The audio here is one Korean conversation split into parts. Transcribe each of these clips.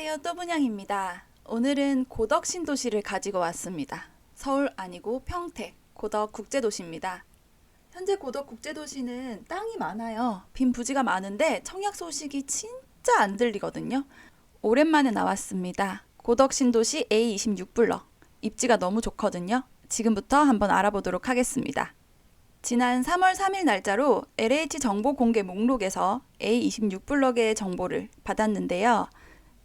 안녕하세요. 또분양입니다. 오늘은 고덕 신도시를 가지고 왔습니다. 서울 아니고 평택 고덕 국제도시입니다. 현재 고덕 국제도시는 땅이 많아요. 빈 부지가 많은데 청약 소식이 진짜 안 들리거든요. 오랜만에 나왔습니다. 고덕 신도시 A26 블럭. 입지가 너무 좋거든요. 지금부터 한번 알아보도록 하겠습니다. 지난 3월 3일 날짜로 LH 정보 공개 목록에서 A26 블럭의 정보를 받았는데요.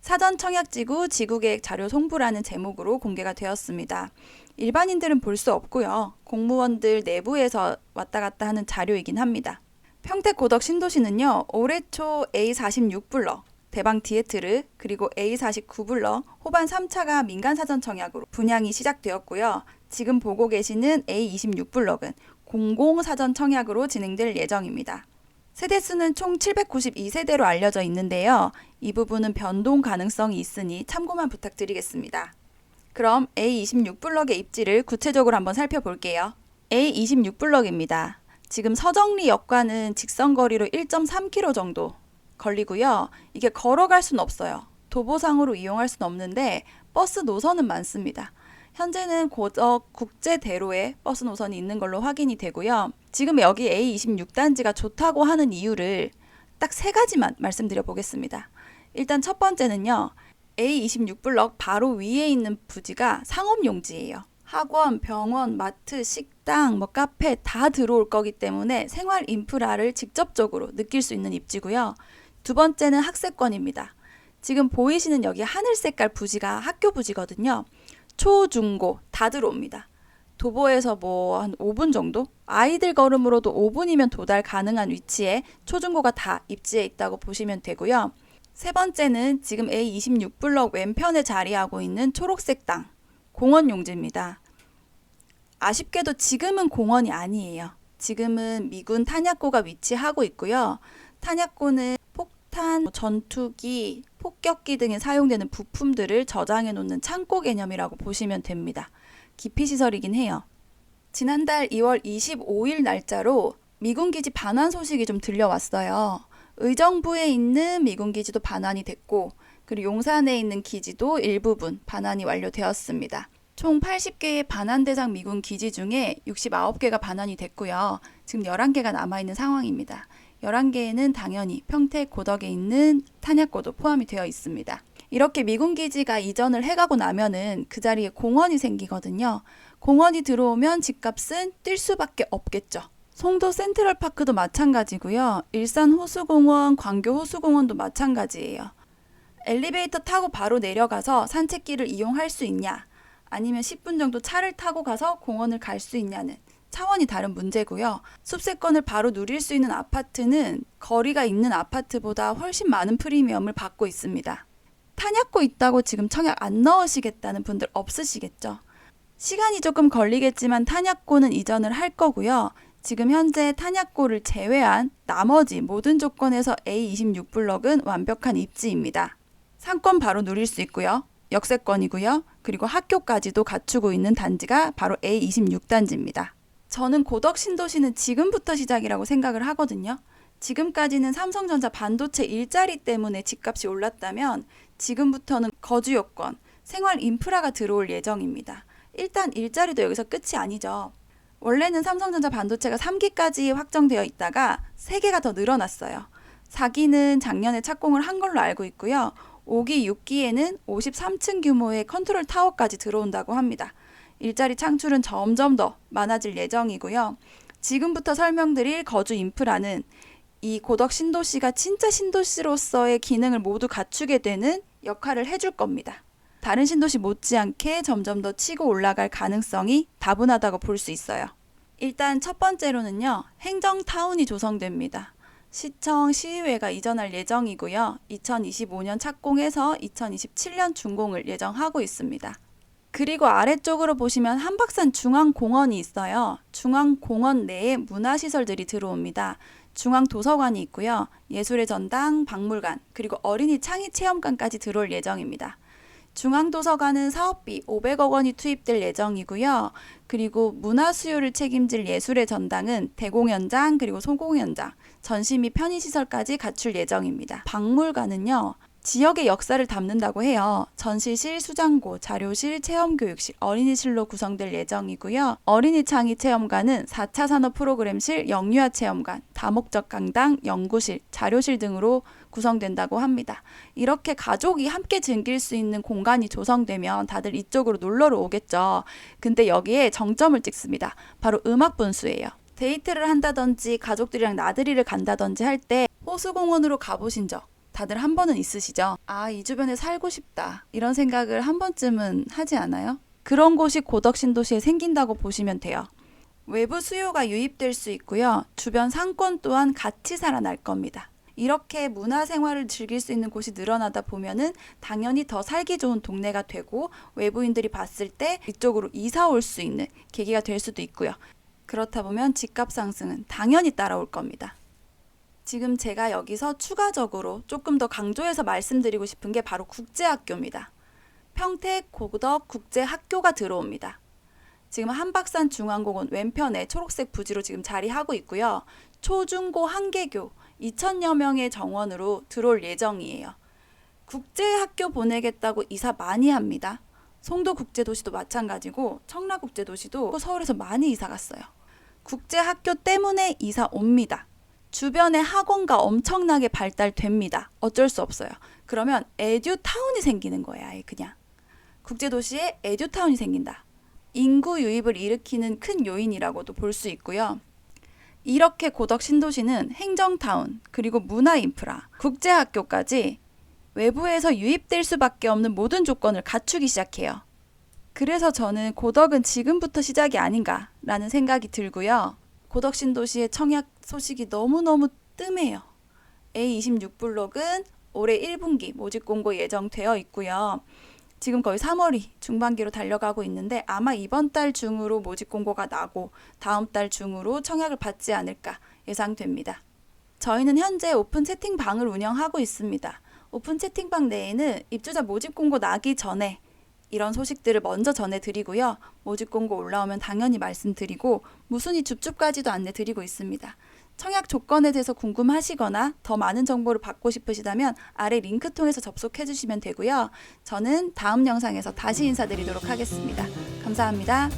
사전 청약지구 지구계획 자료 송부라는 제목으로 공개가 되었습니다. 일반인들은 볼 수 없고요. 공무원들 내부에서 왔다 갔다 하는 자료이긴 합니다. 평택 고덕 신도시는요. 올해 초 A46블럭, 대방 디에트르, 그리고 A49블럭, 호반 3차가 민간 사전 청약으로 분양이 시작되었고요. 지금 보고 계시는 A26블럭은 공공 사전 청약으로 진행될 예정입니다. 세대 수는 총 792세대로 알려져 있는데요. 이 부분은 변동 가능성이 있으니 참고만 부탁드리겠습니다. 그럼 A26 블럭의 입지를 구체적으로 한번 살펴볼게요. A26 블럭입니다. 지금 서정리 역과는 직선거리로 1.3km 정도 걸리고요. 이게 걸어갈 순 없어요. 도보상으로 이용할 순 없는데 버스 노선은 많습니다. 현재는 고덕 국제대로에 버스 노선이 있는 걸로 확인이 되고요. 지금 여기 A26단지가 좋다고 하는 이유를 딱 세 가지만 말씀드려 보겠습니다. 일단 첫 번째는요. A26블럭 바로 위에 있는 부지가 상업용지예요. 학원, 병원, 마트, 식당, 뭐 카페 다 들어올 거기 때문에 생활 인프라를 직접적으로 느낄 수 있는 입지고요. 두 번째는 학세권입니다. 지금 보이시는 여기 하늘 색깔 부지가 학교 부지거든요. 초, 중, 고 다 들어옵니다. 도보에서 뭐 한 5분 정도? 아이들 걸음으로도 5분이면 도달 가능한 위치에 초중고가 다 입지해 있다고 보시면 되고요. 세 번째는 지금 A26 블럭 왼편에 자리하고 있는 초록색 땅, 공원 용지입니다. 아쉽게도 지금은 공원이 아니에요. 지금은 미군 탄약고가 위치하고 있고요. 탄약고는 폭탄, 전투기, 폭격기 등에 사용되는 부품들을 저장해 놓는 창고 개념이라고 보시면 됩니다. 기피 시설이긴 해요. 지난달 2월 25일 날짜로 미군 기지 반환 소식이 좀 들려왔어요. 의정부에 있는 미군 기지도 반환이 됐고 그리고 용산에 있는 기지도 일부분 반환이 완료되었습니다. 총 80개의 반환 대상 미군 기지 중에 69개가 반환이 됐고요. 지금 11개가 남아 있는 상황입니다. 11개에는 당연히 평택 고덕에 있는 탄약고도 포함이 되어 있습니다. 이렇게 미군 기지가 이전을 해가고 나면은 그 자리에 공원이 생기거든요. 공원이 들어오면 집값은 뛸 수밖에 없겠죠. 송도 센트럴파크도 마찬가지고요. 일산 호수공원, 광교 호수공원도 마찬가지예요. 엘리베이터 타고 바로 내려가서 산책길을 이용할 수 있냐, 아니면 10분 정도 차를 타고 가서 공원을 갈 수 있냐는 차원이 다른 문제고요. 숲세권을 바로 누릴 수 있는 아파트는 거리가 있는 아파트보다 훨씬 많은 프리미엄을 받고 있습니다. 탄약고 있다고 지금 청약 안 넣으시겠다는 분들 없으시겠죠? 시간이 조금 걸리겠지만 탄약고는 이전을 할 거고요. 지금 현재 탄약고를 제외한 나머지 모든 조건에서 A26 블럭은 완벽한 입지입니다. 상권 바로 누릴 수 있고요. 역세권이고요. 그리고 학교까지도 갖추고 있는 단지가 바로 A26 단지입니다. 저는 고덕 신도시는 지금부터 시작이라고 생각을 하거든요. 지금까지는 삼성전자 반도체 일자리 때문에 집값이 올랐다면 지금부터는 거주 요건, 생활 인프라가 들어올 예정입니다. 일단 일자리도 여기서 끝이 아니죠. 원래는 삼성전자 반도체가 3기까지 확정되어 있다가 3개가 더 늘어났어요. 4기는 작년에 착공을 한 걸로 알고 있고요. 5기, 6기에는 53층 규모의 컨트롤 타워까지 들어온다고 합니다. 일자리 창출은 점점 더 많아질 예정이고요. 지금부터 설명드릴 거주 인프라는 이 고덕 신도시가 진짜 신도시로서의 기능을 모두 갖추게 되는 역할을 해줄 겁니다. 다른 신도시 못지않게 점점 더 치고 올라갈 가능성이 다분하다고 볼 수 있어요. 일단 첫 번째로는요, 행정타운이 조성됩니다. 시청, 시의회가 이전할 예정이고요. 2025년 착공해서 2027년 준공을 예정하고 있습니다. 그리고 아래쪽으로 보시면 한박산 중앙공원이 있어요. 중앙공원 내에 문화시설들이 들어옵니다. 중앙도서관이 있고요. 예술의 전당, 박물관, 그리고 어린이 창의 체험관까지 들어올 예정입니다. 중앙도서관은 사업비 500억 원이 투입될 예정이고요. 그리고 문화 수요를 책임질 예술의 전당은 대공연장 그리고 소공연장, 전시 및 편의시설까지 갖출 예정입니다. 박물관은요. 지역의 역사를 담는다고 해요. 전시실, 수장고, 자료실, 체험교육실, 어린이실로 구성될 예정이고요. 어린이 창의 체험관은 4차 산업 프로그램실, 영유아 체험관, 다목적 강당, 연구실, 자료실 등으로 구성된다고 합니다. 이렇게 가족이 함께 즐길 수 있는 공간이 조성되면 다들 이쪽으로 놀러를 오겠죠. 근데 여기에 정점을 찍습니다. 바로 음악 분수예요. 데이트를 한다든지 가족들이랑 나들이를 간다든지 할 때 호수공원으로 가보신 적 다들 한 번은 있으시죠? 아, 이 주변에 살고 싶다. 이런 생각을 한 번쯤은 하지 않아요? 그런 곳이 고덕 신도시에 생긴다고 보시면 돼요. 외부 수요가 유입될 수 있고요. 주변 상권 또한 같이 살아날 겁니다. 이렇게 문화 생활을 즐길 수 있는 곳이 늘어나다 보면은 당연히 더 살기 좋은 동네가 되고 외부인들이 봤을 때 이쪽으로 이사 올 수 있는 계기가 될 수도 있고요. 그렇다 보면 집값 상승은 당연히 따라올 겁니다. 지금 제가 여기서 추가적으로 조금 더 강조해서 말씀드리고 싶은 게 바로 국제학교입니다. 평택 고덕 국제학교가 들어옵니다. 지금 한박산 중앙공원 왼편에 초록색 부지로 지금 자리하고 있고요. 초중고 한개교 2천여 명의 정원으로 들어올 예정이에요. 국제학교 보내겠다고 이사 많이 합니다. 송도 국제도시도 마찬가지고 청라 국제도시도 서울에서 많이 이사 갔어요. 국제학교 때문에 이사 옵니다. 주변에 학원가 엄청나게 발달됩니다. 어쩔 수 없어요. 그러면 에듀타운이 생기는 거예요. 아예 그냥. 국제도시에 에듀타운이 생긴다. 인구 유입을 일으키는 큰 요인이라고도 볼 수 있고요. 이렇게 고덕 신도시는 행정타운, 그리고 문화 인프라, 국제학교까지 외부에서 유입될 수밖에 없는 모든 조건을 갖추기 시작해요. 그래서 저는 고덕은 지금부터 시작이 아닌가라는 생각이 들고요. 고덕 신도시의 청약 소식이 너무너무 뜸해요. A26 블록은 올해 1분기 모집 공고 예정되어 있고요. 지금 거의 3월이 중반기로 달려가고 있는데 아마 이번 달 중으로 모집 공고가 나고 다음 달 중으로 청약을 받지 않을까 예상됩니다. 저희는 현재 오픈 채팅방을 운영하고 있습니다. 오픈 채팅방 내에는 입주자 모집 공고 나기 전에 이런 소식들을 먼저 전해드리고요. 모집 공고 올라오면 당연히 말씀드리고 무순위 줍줍까지도 안내드리고 있습니다. 청약 조건에 대해서 궁금하시거나 더 많은 정보를 받고 싶으시다면 아래 링크 통해서 접속해 주시면 되고요. 저는 다음 영상에서 다시 인사드리도록 하겠습니다. 감사합니다.